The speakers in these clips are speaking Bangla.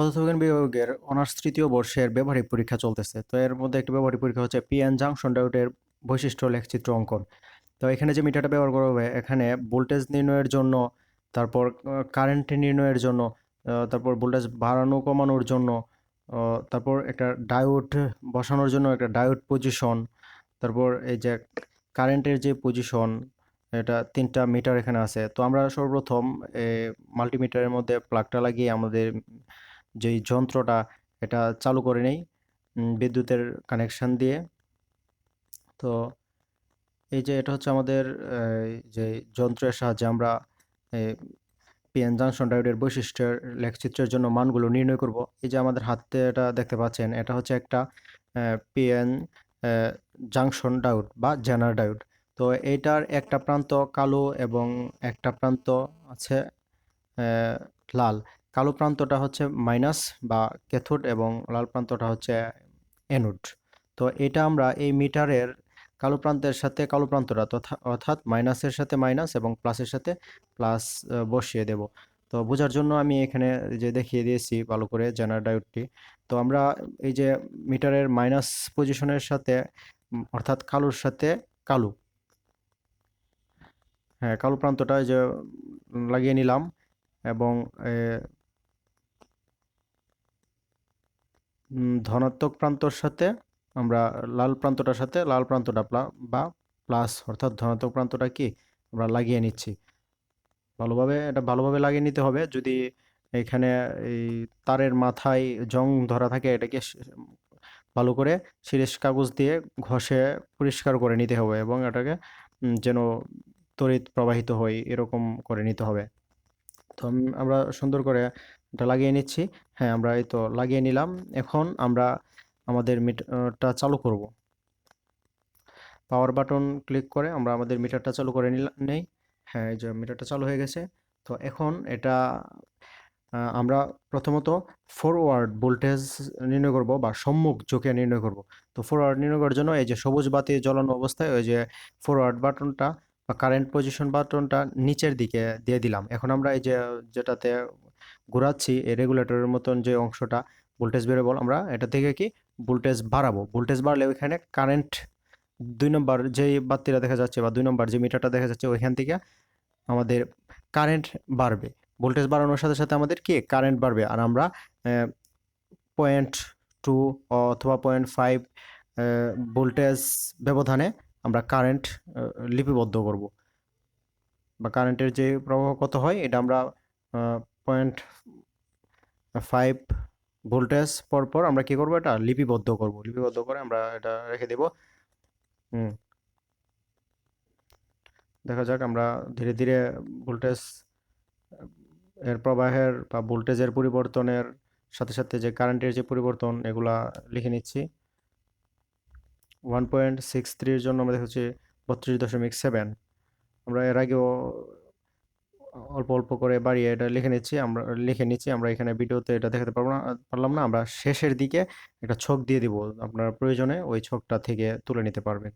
পদার্থবিজ্ঞান বিভাগের অনার্স তৃতীয় বর্ষের ব্যবহারিক পরীক্ষা চলতেছে। তো এর মধ্যে একটি ব্যবহারিক পরীক্ষা হচ্ছে পিএন জাংশন ডায়োডের বৈশিষ্ট্য লেখচিত্র অঙ্কন। তো এখানে যে মিটারটা ব্যবহার করা হবে, এখানে ভোল্টেজ নির্ণয়ের জন্য, তারপর কারেন্ট নির্ণয়ের জন্য তারপর ভোল্টেজ বাড়ানো কমানোর জন্য তারপর একটা ডায়োড বসানোর জন্য একটা ডায়োড পজিশন, তারপর এই যে কারেন্টের যে পজিশন, এটা তিনটা মিটার এখানে আছে। তো আমরা সর্বপ্রথম মাল্টিমিটারের মধ্যে প্লাগটা লাগিয়ে আমাদের যেই যন্ত্রটা, এটা চালু করে নেই বিদ্যুতের কানেকশন দিয়ে। তো এই যে এটা হচ্ছে আমাদের যে যন্ত্রের সাহায্যে আমরা পিএন জাংশন ডায়োডের বৈশিষ্ট্যের লেখচিত্রের জন্য মানগুলো নির্ণয় করব। এই যে আমাদের হাতে এটা দেখতে পাচ্ছেন, এটা হচ্ছে একটা পিএন জাংশন ডায়োড বা জেনার ডায়োড তো এইটার একটা প্রান্ত কালো এবং একটা প্রান্ত আছে লাল। কালো প্রান্তটা হচ্ছে মাইনাস বা ক্যাথোড এবং লাল প্রান্তটা হচ্ছে অ্যানোড। তো এটা আমরা এই মিটারের কালো প্রান্তের সাথে কালো প্রান্তটা তথা- অর্থাৎ মাইনাসের সাথে মাইনাস এবং প্লাসের সাথে প্লাস বসিয়ে দেব। তো বোঝার জন্য আমি এখানে যে দেখিয়ে দিয়েছি ভালো করে জেনার ডায়োডটি। তো আমরা এই যে মিটারের মাইনাস পজিশনের সাথে অর্থাৎ কালোর সাথে কালো হ্যাঁ কালো প্রান্তটা যে লাগিয়ে নিলাম এবং ধনাত্মক প্রান্তর সাথে আমরা লাল প্রান্তটার সাথে লাল প্রান্তটা বা প্লাস অর্থাৎ ধনাত্মক প্রান্তটা কি? আমরা লাগিয়ে নিচ্ছি। ভালোভাবে, এটা ভালোভাবে লাগিয়ে নিতে হবে। যদি এখানে এই তারের মাথায় জং ধরা থাকে, এটাকে ভালো করে শিরিষ কাগজ দিয়ে ঘষে পরিষ্কার করে নিতে হবে এবং এটাকে যেন তড়িৎ প্রবাহিত হয়, এরকম করে নিতে হবে। তো আমরা সুন্দর করে এটা লাগিয়ে নিচ্ছি। হ্যাঁ আমরা এই তো লাগিয়ে নিলাম। এখন আমরা আমাদের মিটারটা চালু করব। পাওয়ার বাটন ক্লিক করে আমরা আমাদের মিটারটা চালু করে নিলাম নেই। হ্যাঁ এই যে মিটারটা চালু হয়ে গেছে। তো এখন এটা আমরা প্রথমত ফরওয়ার্ড ভোল্টেজ নির্ণয় করব বা সম্মুখ ঝুঁকে নির্ণয় করব। তো ফরওয়ার্ড নির্ণয় করার জন্য এই যে সবুজ বাতি জ্বলানো অবস্থায় ওই যে ফরওয়ার্ড বাটনটা বা কারেন্ট পজিশন বাটনটা নিচের দিকে দিয়ে দিলাম। এখন আমরা এই যে যেটাতে ঘোরাচ্ছি, এই রেগুলেটরের মতন যে অংশটা ভোল্টেজ বেরোবল আমরা, এটা থেকে কি ভোল্টেজ বাড়াবো? ভোল্টেজ বাড়লে ওইখানে কারেন্ট দুই নম্বর যেই বাতিটা দেখা যাচ্ছে বা দুই নম্বর যে মিটারটা দেখা যাচ্ছে, ওইখান থেকে আমাদের কারেন্ট বাড়বে। ভোল্টেজ বাড়ানোর সাথে সাথে আমাদের কি? কারেন্ট বাড়বে। আর আমরা পয়েন্ট টু অথবা পয়েন্ট ফাইভ ভোল্টেজ ব্যবধানে আমরা কারেন্ট লিপিবদ্ধ করব। বা কারেন্টের যে প্রবাহ কত হয়, এটা আমরা পয়েন্ট ফাইভ ভোল্টেজ পর পর আমরা কি করব? এটা লিপিবদ্ধ করব। লিপিবদ্ধ করে আমরা এটা রেখে দেব। হুম। দেখা যাক আমরা ধীরে ধীরে ভোল্টেজ এর প্রবাহের বা ভোল্টেজের পরিবর্তনের সাথে সাথে যে কারেন্টের যে পরিবর্তন, এগুলা লিখে নিচ্ছি। ওয়ান পয়েন্ট সিক্স থ্রির জন্য আমরা দেখছি বত্রিশ দশমিক সেভেন আমরা এর আগেও অল্প অল্প করে বাড়িয়ে এটা লিখে নিচ্ছি, আমরা লিখে নিচ্ছি, আমরা এখানে ভিডিওতে এটা দেখাতে পারব না, পারলাম না, আমরা শেষের দিকে একটা ছক দিয়ে দিব, আপনার প্রয়োজনে ওই ছকটা থেকে তুলে নিতে পারবেন।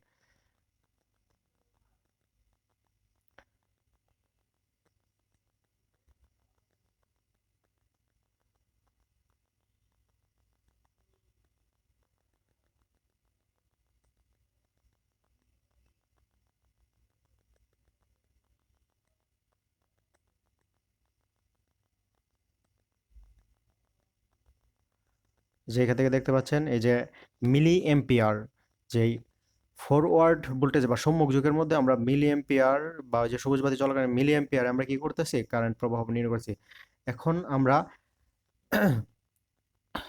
যে এখান থেকে দেখতে পাচ্ছেন, এই যে মিলি এম্পিয়ার যেই ফরওয়ার্ড ভোল্টেজ বা সম্মুখ যুগের মধ্যে আমরা মিলি এম্পিয়ার বা যে সবুজ বাতি চলাকালীন মিলি এম্পিয়ার আমরা কি করতেছি? কারেন্ট প্রবাহ নির্ভর করছি এখন আমরা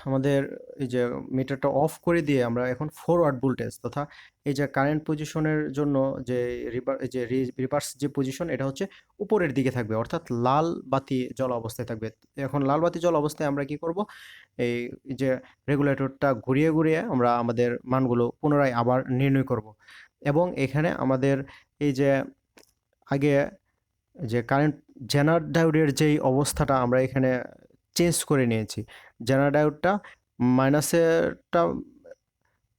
আমাদের এই যে মিটারটা অফ করে দিয়ে আমরা এখন ফরওয়ার্ড ভোল্টেজ তথা এই যে কারেন্ট পজিশনের জন্য যে রিভার যে রিভার্স যে পজিশন এটা হচ্ছে উপরের দিকে থাকবে, অর্থাৎ লাল বাতি জ্বলা অবস্থায় থাকবে। এখন লাল বাতি জ্বলা অবস্থায় আমরা কি করব? এই যে রেগুলেটরটা ঘুরিয়ে ঘুরিয়ে আমরা আমাদের মানগুলো পুনরায় আবার নির্ণয় করব। এবং এখানে আমাদের এই যে আগে যে কারেন্ট জেনার ডায়োডের যেই অবস্থাটা আমরা এখানে চেঞ্জ করে নিয়েছি। জেনার ডায়োডটা মাইনাসেরটা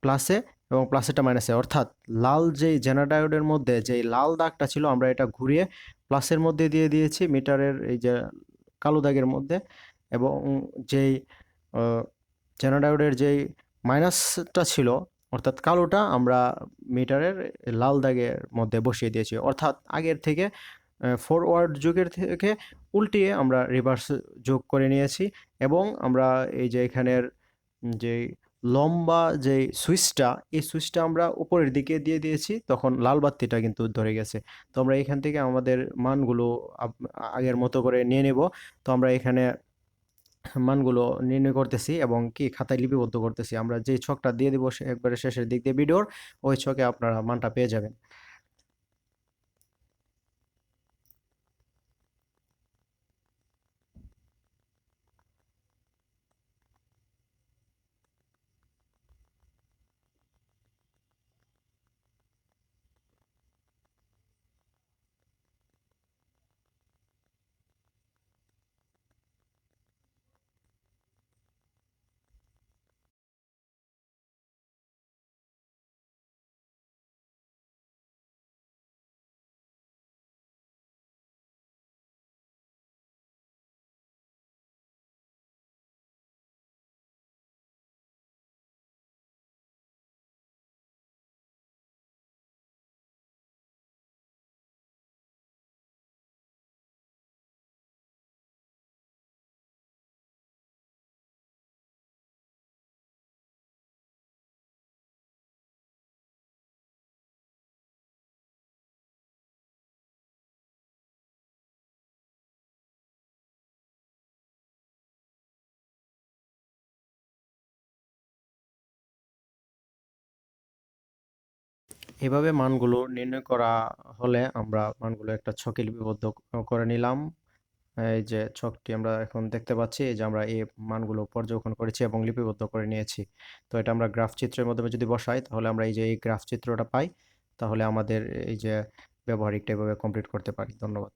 প্লাসে এবং প্লাসেরটা মাইনাসে। অর্থাৎ লাল যেই জেনার ডায়োডের মধ্যে যেই লাল দাগটা ছিল, আমরা এটা ঘুরিয়ে প্লাসের মধ্যে দিয়ে দিয়েছি মিটারের এই যে কালো দাগের মধ্যে এবং যেই চ্যানো ডায়োডের যেই মাইনাসটা ছিল, অর্থাৎ কালোটা আমরা মিটারের লাল দাগের মধ্যে বসিয়ে দিয়েছি। অর্থাৎ আগের থেকে ফরওয়ার্ড যুগের থেকে উল্টিয়ে আমরা রিভার্স যোগ করে নিয়েছি এবং আমরা এই যে এখানের যে লম্বা যে সুইচটা, এই সুইচটা আমরা উপরের দিকে দিয়ে দিয়েছি, তখন লাল বাতিটা কিন্তু ধরে গেছে। তো আমরা এখান থেকে আমাদের মানগুলো আগের মতো করে নিয়ে নেব। তো আমরা এখানে মানগুলো নির্ণয় করতেছি এবং কি খাতায় লিপিবদ্ধ করতেছি। আমরা যে ছকটা দিয়ে দেবো একবারে শেষের দিক দিয়ে ভিডিওর, ওই ছকে আপনারা মানটা পেয়ে যাবেন। এভাবে মানগুলো নির্ণয় করা হলে আমরা মানগুলো একটা ছকে লিপিবদ্ধ করে নিলাম। এই যে ছকটি আমরা এখন দেখতে পাচ্ছি যে আমরা এই মানগুলো পর্যবেক্ষণ করেছি এবং লিপিবদ্ধ করে নিয়েছি। তো এটা আমরা গ্রাফ চিত্রের মাধ্যমে যদি বসাই, তাহলে আমরা এই যে এই গ্রাফ চিত্রটা পাই, তাহলে আমাদের এই যে ব্যবহারিকটা এভাবে কমপ্লিট করতে পারি। ধন্যবাদ।